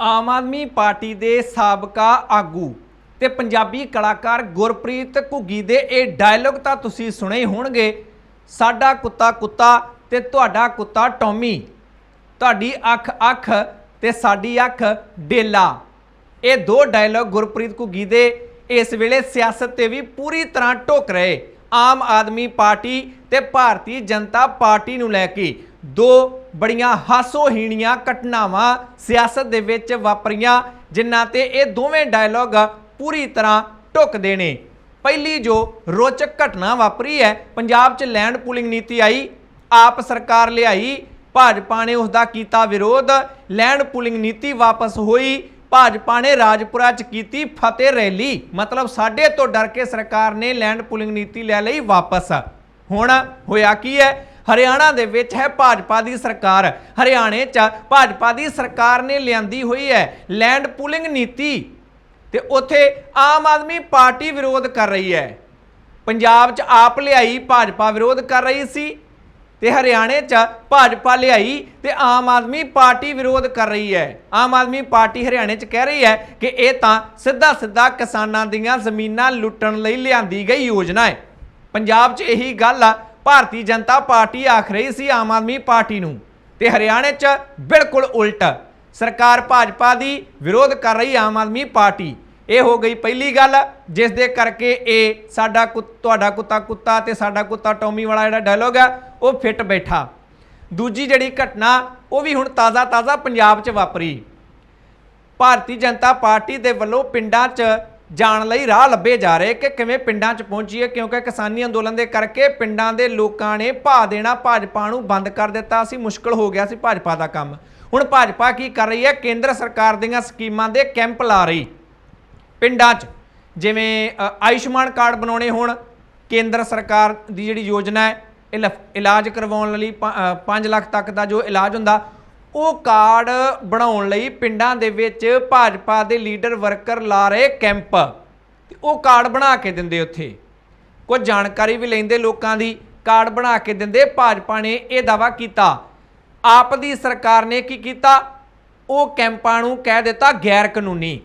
Aam Aadmi party ਦੇ ਸਾਬਕਾ ਆਗੂ ਤੇ ਪੰਜਾਬੀ ਕਲਾਕਾਰ ਗੁਰਪ੍ਰੀਤ ਘੁੱਗੀ ਦੇ ਇਹ ਡਾਇਲੌਗ ਤਾਂ ਤੁਸੀਂ ਸੁਣੇ ਹੋਣਗੇ। ਸਾਡਾ ਕੁੱਤਾ ਕੁੱਤਾ ਤੇ ਤੁਹਾਡਾ ਕੁੱਤਾ ਟੌਮੀ, ਤੁਹਾਡੀ ਅੱਖ ਅੱਖ ਤੇ ਸਾਡੀ ਅੱਖ ਡੇਲਾ। ਇਹ ਦੋ ਡਾਇਲੌਗ ਗੁਰਪ੍ਰੀਤ ਘੁੱਗੀ ਦੇ ਇਸ ਵੇਲੇ ਸਿਆਸਤ ਤੇ ਵੀ ਪੂਰੀ ਤਰ੍ਹਾਂ ਟੋਕ ਰਹੇ। ਆਮ ਆਦਮੀ ਪਾਰਟੀ ਤੇ ਭਾਰਤੀ ਜਨਤਾ ਪਾਰਟੀ ਨੂੰ ਲੈ ਕੇ ਦੋ ਬੜੀਆਂ ਹਾਸੋਹੀਣੀਆਂ ਘਟਨਾਵਾਂ ਸਿਆਸਤ ਦੇ ਵਿੱਚ ਵਾਪਰੀਆਂ, ਜਿਨ੍ਹਾਂ ਤੇ ਇਹ ਦੋਵੇਂ ਡਾਇਲੌਗ ਪੂਰੀ ਤਰ੍ਹਾਂ ਟੁੱਕਦੇ ਨੇ। ਪਹਿਲੀ ਜੋ ਰੋਚਕ ਘਟਨਾ ਵਾਪਰੀ ਹੈ, ਪੰਜਾਬ 'ਚ ਲੈਂਡ ਪੂਲਿੰਗ ਨੀਤੀ ਆਈ, ਆਪ ਸਰਕਾਰ ਲਿਆਈ, ਭਾਜਪਾ ਨੇ ਉਸ ਦਾ ਕੀਤਾ ਵਿਰੋਧ ਲੈਂਡ ਪੂਲਿੰਗ ਨੀਤੀ ਵਾਪਸ ਹੋਈ, ਭਾਜਪਾ ਨੇ ਰਾਜਪੁਰਾ 'ਚ ਕੀਤੀ ਫਤਿਹ ਰੈਲੀ। ਮਤਲਬ ਸਾਡੇ ਤੋਂ ਡਰ ਕੇ ਸਰਕਾਰ ਨੇ ਲੈਂਡ ਪੂਲਿੰਗ ਨੀਤੀ ਲੈ ਲਈ ਵਾਪਸ। ਹੁਣ ਹੋਇਆ ਕੀ ਹੈ? ਹਰਿਆਣਾ ਦੇ ਵਿੱਚ ਹੈ ਭਾਜਪਾ ਦੀ ਸਰਕਾਰ। ਹਰਿਆਣੇ 'ਚ ਭਾਜਪਾ ਦੀ ਸਰਕਾਰ ਨੇ ਲਿਆਂਦੀ ਹੋਈ ਹੈ ਲੈਂਡ ਪੂਲਿੰਗ ਨੀਤੀ ਤੇ ਉੱਥੇ ਆਮ ਆਦਮੀ ਪਾਰਟੀ ਵਿਰੋਧ ਕਰ ਰਹੀ ਹੈ। ਪੰਜਾਬ 'ਚ ਆਪ ਲਿਆਈ ਭਾਜਪਾ ਵਿਰੋਧ ਕਰ ਰਹੀ ਸੀ ਤੇ ਹਰਿਆਣੇ 'ਚ ਭਾਜਪਾ ਲਿਆਈ ਤੇ ਆਮ ਆਦਮੀ ਪਾਰਟੀ ਵਿਰੋਧ ਕਰ ਰਹੀ ਹੈ। ਆਮ ਆਦਮੀ ਪਾਰਟੀ ਹਰਿਆਣੇ 'ਚ ਕਹਿ ਰਹੀ ਹੈ ਕਿ ਇਹ ਤਾਂ ਸਿੱਧਾ ਸਿੱਧਾ ਕਿਸਾਨਾਂ ਦੀਆਂ ਜ਼ਮੀਨਾਂ ਲੁੱਟਣ ਲਈ ਲਿਆਂਦੀ ਗਈ ਯੋਜਨਾ ਹੈ। ਪੰਜਾਬ 'ਚ ਇਹੀ ਗੱਲ ਆ ਭਾਰਤੀ ਜਨਤਾ ਪਾਰਟੀ ਆਖ ਰਹੀ ਸੀ ਆਮ ਆਦਮੀ ਪਾਰਟੀ ਨੂੰ ਤੇ ਹਰਿਆਣੇ 'ਚ ਬਿਲਕੁਲ ਉਲਟ। ਸਰਕਾਰ ਭਾਜਪਾ ਦੀ ਵਿਰੋਧ ਕਰ ਰਹੀ ਆਮ ਆਦਮੀ ਪਾਰਟੀ। ਇਹ ਹੋ ਗਈ ਪਹਿਲੀ ਗੱਲ, ਜਿਸ ਦੇ ਕਰਕੇ ਇਹ ਸਾਡਾ ਕੁ- ਤੁਹਾਡਾ ਕੁੱਤਾ ਕੁੱਤਾ ਤੇ ਸਾਡਾ ਕੁੱਤਾ ਟੌਮੀ ਵਾਲਾ ਜਿਹੜਾ ਡਾਇਲੋਗ ਆ, ਉਹ ਫਿੱਟ ਬੈਠਾ। ਦੂਜੀ ਜਿਹੜੀ ਘਟਨਾ, ਉਹ ਵੀ ਹੁਣ ਤਾਜ਼ਾ ਤਾਜ਼ਾ ਪੰਜਾਬ 'ਚ ਵਾਪਰੀ। ਭਾਰਤੀ ਜਨਤਾ ਪਾਰਟੀ ਦੇ ਵੱਲੋਂ ਪਿੰਡਾਂ 'ਚ ਜਾਣ ਲਈ ਰਾਹ ਲੱਭੇ ਜਾ ਰਹੇ ਕਿ ਕਿਵੇਂ ਪਿੰਡਾਂ 'ਚ ਪਹੁੰਚੀਏ, ਕਿਉਂਕਿ ਕਿਸਾਨੀ ਅੰਦੋਲਨ ਦੇ ਕਰਕੇ ਪਿੰਡਾਂ ਦੇ ਲੋਕਾਂ ਨੇ ਭਾ ਦੇਣਾ ਭਾਜਪਾ ਨੂੰ ਬੰਦ ਕਰ ਦਿੱਤਾ ਸੀ, ਮੁਸ਼ਕਲ ਹੋ ਗਿਆ ਸੀ ਭਾਜਪਾ ਦਾ ਕੰਮ। ਹੁਣ ਭਾਜਪਾ ਕੀ ਕਰ ਰਹੀ ਹੈ? ਕੇਂਦਰ ਸਰਕਾਰ ਦੀਆਂ ਸਕੀਮਾਂ ਦੇ ਕੈਂਪ ਲਾ ਰਹੀ। ਪਿੰਡਾਂ 'ਚ ਜਿਵੇਂ ਆਯੁਸ਼ਮਾਨ ਕਾਰਡ ਬਣਾਉਣੇ ਹੋਣ, ਕੇਂਦਰ ਸਰਕਾਰ ਦੀ ਜਿਹੜੀ ਯੋਜਨਾ ਹੈ ਇਲ- ਇਲਾਜ ਕਰਵਾਉਣ ਲਈ 5 ਲੱਖ ਤੱਕ ਦਾ ਜੋ ਇਲਾਜ ਹੁੰਦਾ ਉਹ ਕਾਰਡ ਬਣਾਉਣ ਲਈ ਪਿੰਡਾਂ ਦੇ ਵਿੱਚ ਭਾਜਪਾ ਦੇ ਲੀਡਰ ਵਰਕਰ ਲਾ ਰਹੇ ਕੈਂਪ। ਤੇ ਉਹ ਕਾਰਡ ਬਣਾ ਕੇ ਦਿੰਦੇ ਉੱਥੇ। ਕੁਝ ਜਾਣਕਾਰੀ ਵੀ ਲੈਂਦੇ ਲੋਕਾਂ ਦੀ। ਕਾਰਡ ਬਣਾ ਕੇ ਦਿੰਦੇ, ਭਾਜਪਾ ਨੇ ਇਹ ਦਾਵਾ ਕੀਤਾ। ਆਪ ਦੀ ਸਰਕਾਰ ਨੇ ਕੀ ਕੀਤਾ? ਉਹ ਕੈਂਪਾਂ ਨੂੰ ਕਹਿ ਦਿੱਤਾ ਗੈਰ ਕਾਨੂੰਨੀ।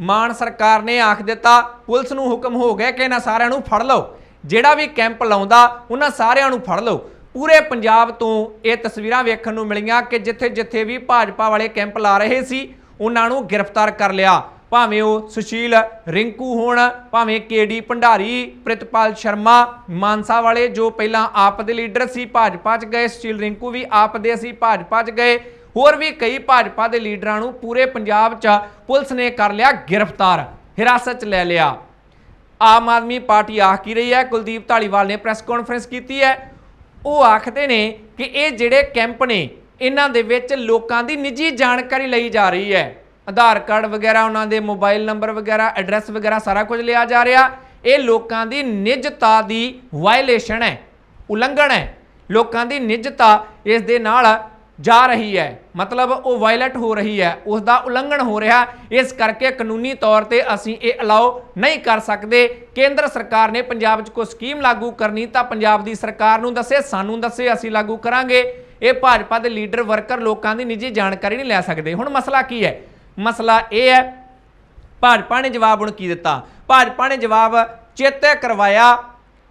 ਮਾਨ ਸਰਕਾਰ ਨੇ ਆਖ ਦਿੱਤਾ, ਪੁਲਿਸ ਨੂੰ ਹੁਕਮ ਹੋ ਗਿਆ ਕਿ ਇਹਨਾਂ ਸਾਰਿਆਂ ਨੂੰ ਫੜ ਲਓ। ਜਿਹੜਾ ਵੀ ਕੈਂਪ ਲਾਉਂਦਾ, ਉਹਨਾਂ ਸਾਰਿਆਂ ਨੂੰ ਫੜ ਲਓ। ਪੂਰੇ ਪੰਜਾਬ ਤੋਂ ਇਹ ਤਸਵੀਰਾਂ ਵੇਖਣ ਨੂੰ ਮਿਲੀਆਂ ਕਿ ਜਿੱਥੇ-ਜਿੱਥੇ ਵੀ ਭਾਜਪਾ ਵਾਲੇ ਕੈਂਪ ਲਾ ਰਹੇ ਸੀ, ਉਹਨਾਂ ਨੂੰ ਗ੍ਰਿਫਤਾਰ ਕਰ ਲਿਆ। ਭਾਵੇਂ ਉਹ ਸੁਸ਼ੀਲ ਰਿੰਕੂ ਹੋਣ, ਭਾਵੇਂ ਕੇਡੀ ਭੰਡਾਰੀ, ਪ੍ਰਿਤਪਾਲ ਸ਼ਰਮਾ, ਮਾਨਸਾ ਵਾਲੇ ਜੋ ਪਹਿਲਾਂ ਆਪ ਦੇ ਲੀਡਰ ਸੀ, ਭਾਜਪਾ 'ਚ ਗਏ, ਸੁਸ਼ੀਲ ਰਿੰਕੂ ਵੀ ਆਪ ਦੇ ਸੀ, ਭਾਜਪਾ 'ਚ ਗਏ। ਹੋਰ ਵੀ ਕਈ ਭਾਜਪਾ ਦੇ ਲੀਡਰਾਂ ਨੂੰ ਪੂਰੇ ਪੰਜਾਬ 'ਚ ਪੁਲਿਸ ਨੇ ਕਰ ਲਿਆ ਗ੍ਰਿਫਤਾਰ। ਹਿਰਾਸਤ 'ਚ ਲੈ ਲਿਆ। ਆਮ ਆਦਮੀ ਪਾਰਟੀ ਆਖ ਕੀ ਰਹੀ ਹੈ? ਕੁਲਦੀਪ ਢਾਲੀਵਾਲ ਨੇ ਪ੍ਰੈਸ ਕਾਨਫਰੰਸ ਕੀਤੀ ਹੈ। ਉਹ ਆਖਦੇ ਨੇ ਕਿ ਇਹ ਜਿਹੜੇ ਕੈਂਪ ਨੇ, ਇਹਨਾਂ ਦੇ ਵਿੱਚ ਲੋਕਾਂ ਦੀ ਨਿੱਜੀ ਜਾਣਕਾਰੀ ਲਈ ਜਾ ਰਹੀ ਹੈ। ਆਧਾਰ ਕਾਰਡ ਵਗੈਰਾ, ਉਹਨਾਂ ਦੇ ਮੋਬਾਈਲ ਨੰਬਰ ਵਗੈਰਾ, ਐਡਰੈਸ ਵਗੈਰਾ ਸਾਰਾ ਕੁਝ ਲਿਆ ਜਾ ਰਿਹਾ। ਇਹ ਲੋਕਾਂ ਦੀ ਨਿੱਜਤਾ ਦੀ ਵਾਇਲੇਸ਼ਨ ਹੈ, ਉਲੰਘਣ ਹੈ। ਲੋਕਾਂ ਦੀ ਨਿੱਜਤਾ ਇਸ ਦੇ ਨਾਲ ਜਾ ਰਹੀ ਹੈ। ਮਤਲਬ ਉਹ ਵਾਇਲਟ ਹੋ ਰਹੀ ਹੈ। ਉਸ ਦਾ ਉਲੰਘਣ ਹੋ ਰਿਹਾ। ਇਸ ਕਰਕੇ ਕਾਨੂੰਨੀ ਤੌਰ ਤੇ ਅਸੀਂ ਇਹ ਅਲਾਉ ਨਹੀਂ ਕਰ ਸਕਦੇ। ਕੇਂਦਰ ਸਰਕਾਰ ਨੇ ਪੰਜਾਬ 'ਚ ਕੋਈ ਸਕੀਮ ਲਾਗੂ ਕਰਨੀ ਤਾਂ ਪੰਜਾਬ ਦੀ ਸਰਕਾਰ ਨੂੰ ਦੱਸੇ, ਸਾਨੂੰ ਦੱਸੇ, ਅਸੀਂ ਲਾਗੂ ਕਰਾਂਗੇ। ਇਹ ਭਾਜਪਾ ਦੇ ਲੀਡਰ ਵਰਕਰ ਲੋਕਾਂ ਦੀ ਨਿੱਜੀ ਜਾਣਕਾਰੀ ਨਹੀਂ ਲੈ ਸਕਦੇ। ਹੁਣ ਮਸਲਾ ਕੀ ਹੈ? ਮਸਲਾ ਇਹ ਹੈ, ਭਾਜਪਾ ਨੇ ਜਵਾਬ ਹੁਣ ਕੀ ਦਿੱਤਾ? ਭਾਜਪਾ ਨੇ ਜਵਾਬ ਚੇਤੇ ਕਰਵਾਇਆ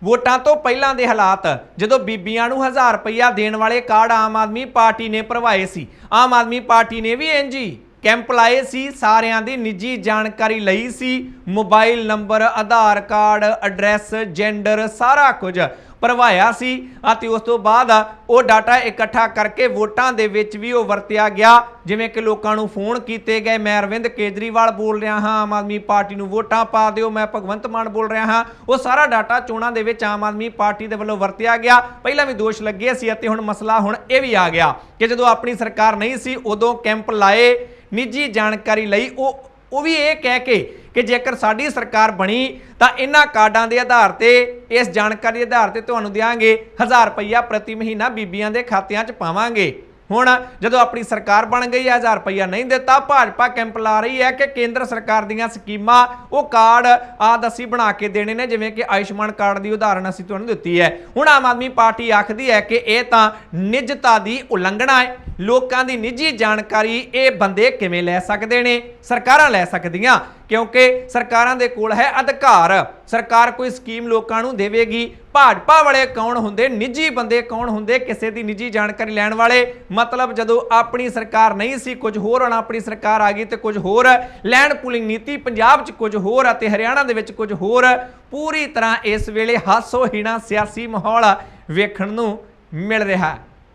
ਵੋਟਾਂ ਤੋਂ ਪਹਿਲਾਂ ਦੇ ਹਾਲਾਤ, ਜਦੋਂ ਬੀਬੀਆਂ ਨੂੰ 1000 ਰੁਪਈਆ ਦੇਣ ਵਾਲੇ ਕਾਰਡ ਆਮ ਆਦਮੀ ਪਾਰਟੀ ਨੇ ਭਰਵਾਏ ਸੀ। ਆਮ ਆਦਮੀ ਪਾਰਟੀ ਨੇ ਵੀ ਇੰਜ ਹੀ ਕੈਂਪ ਲਾਏ ਸੀ, ਸਾਰਿਆਂ ਦੀ ਨਿੱਜੀ ਜਾਣਕਾਰੀ ਲਈ ਸੀ। Mobile number, Aadhaar card, address, gender, ਸਾਰਾ ਕੁਝ। ਭਰਵਾਇਆ ਸੀ ਅਤੇ ਉਸ ਤੋਂ ਬਾਅਦ ਉਹ ਡਾਟਾ ਇਕੱਠਾ ਕਰਕੇ ਵੋਟਾਂ ਦੇ ਵਿੱਚ ਵੀ ਉਹ ਵਰਤਿਆ ਗਿਆ। ਜਿਵੇਂ ਕਿ ਲੋਕਾਂ ਨੂੰ ਫੋਨ ਕੀਤੇ ਗਏ, ਮੈਂ ਅਰਵਿੰਦ ਕੇਜਰੀਵਾਲ ਬੋਲ ਰਿਹਾ ਹਾਂ, ਆਮ ਆਦਮੀ ਪਾਰਟੀ ਨੂੰ ਵੋਟਾਂ ਪਾ ਦਿਓ, ਮੈਂ ਭਗਵੰਤ ਮਾਨ ਬੋਲ ਰਿਹਾ ਹਾਂ। ਉਹ ਸਾਰਾ ਡਾਟਾ ਚੋਣਾਂ ਦੇ ਵਿੱਚ ਆਮ ਆਦਮੀ ਪਾਰਟੀ ਦੇ ਵੱਲੋਂ ਵਰਤਿਆ ਗਿਆ। ਪਹਿਲਾਂ ਵੀ ਦੋਸ਼ ਲੱਗੇ ਸੀ ਅਤੇ ਹੁਣ ਮਸਲਾ ਹੁਣ ਇਹ ਵੀ ਆ ਗਿਆ ਕਿ ਜਦੋਂ ਆਪਣੀ ਸਰਕਾਰ ਨਹੀਂ ਸੀ, ਉਦੋਂ ਕੈਂਪ ਲਾਏ। ਨਿੱਜੀ ਜਾਣਕਾਰੀ ਲਈ ਉਹ ਉਹ ਵੀ ਇਹ ਕਹਿ ਕੇ ਕਿ ਜੇਕਰ ਸਾਡੀ ਸਰਕਾਰ ਬਣੀ ਤਾਂ ਇਹਨਾਂ ਕਾਰਡਾਂ ਦੇ ਆਧਾਰ ਤੇ, ਇਸ ਜਾਣਕਾਰੀ ਦੇ ਆਧਾਰ ਤੇ ਤੁਹਾਨੂੰ ਦਿਆਂਗੇ 1000 ਰੁਪਈਆ ਪ੍ਰਤੀ ਮਹੀਨਾ ਬੀਬੀਆਂ ਦੇ ਖਾਤਿਆਂ 'ਚ ਪਾਵਾਂਗੇ। ਹੁਣ ਜਦੋਂ ਆਪਣੀ ਸਰਕਾਰ ਬਣ ਗਈ ਹੈ 1000 ਰੁਪਇਆ ਨਹੀਂ ਦਿੱਤਾ, ਭਾਜਪਾ ਕੈਂਪ ਲਾ ਰਹੀ ਹੈ ਕਿ ਕੇਂਦਰ ਸਰਕਾਰ ਦੀਆਂ ਸਕੀਮਾਂ ਉਹ ਕਾਰਡ ਆਦ ਅਸੀਂ ਬਣਾ ਕੇ ਦੇਣੇ ਨੇ, ਜਿਵੇਂ ਕਿ ਆਯੁਸ਼ਮਾਨ ਕਾਰਡ ਦੀ ਉਦਾਹਰਨ ਅਸੀਂ ਤੁਹਾਨੂੰ ਦਿੱਤੀ ਹੈ। ਹੁਣ ਆਮ ਆਦਮੀ ਪਾਰਟੀ ਆਖਦੀ ਹੈ ਕਿ ਇਹ ਤਾਂ ਨਿੱਜਤਾ ਦੀ ਉਲੰਘਣਾ ਹੈ। ਲੋਕਾਂ ਦੀ ਨਿੱਜੀ ਜਾਣਕਾਰੀ ਇਹ ਬੰਦੇ ਕਿਵੇਂ ਲੈ ਸਕਦੇ ਨੇ? ਸਰਕਾਰਾਂ ਲੈ ਸਕਦੀਆਂ, ਕਿਉਂਕਿ ਸਰਕਾਰਾਂ ਦੇ ਕੋਲ ਹੈ ਅਧਿਕਾਰ। ਸਰਕਾਰ ਕੋਈ ਸਕੀਮ ਲੋਕਾਂ ਨੂੰ ਦੇਵੇਗੀ। ਭਾਜਪਾ ਵਾਲੇ ਕੌਣ ਹੁੰਦੇ? ਨਿੱਜੀ ਬੰਦੇ ਕੌਣ ਹੁੰਦੇ? ਕਿਸੇ ਦੀ ਨਿੱਜੀ ਜਾਣਕਾਰੀ ਲੈਣ ਵਾਲੇ? ਮਤਲਬ ਜਦੋਂ ਆਪਣੀ ਸਰਕਾਰ ਨਹੀਂ ਸੀ, ਕੁਝ ਹੋਰ ਹੁਣ ਆਪਣੀ ਸਰਕਾਰ ਆ ਗਈ ਤੇ ਕੁਝ ਹੋਰ। ਲੈਂਡ ਪੂਲਿੰਗ ਨੀਤੀ ਪੰਜਾਬ 'ਚ ਕੁਝ ਹੋਰ ਅਤੇ ਹਰਿਆਣਾ ਦੇ ਵਿੱਚ ਕੁਝ ਹੋਰ। ਪੂਰੀ ਤਰ੍ਹਾਂ ਇਸ ਵੇਲੇ ਹਾਸੋ ਹੀਣਾ ਸਿਆਸੀ ਮਾਹੌਲ ਵੇਖਣ ਨੂੰ ਮਿਲ ਰਿਹਾ। ਹੈ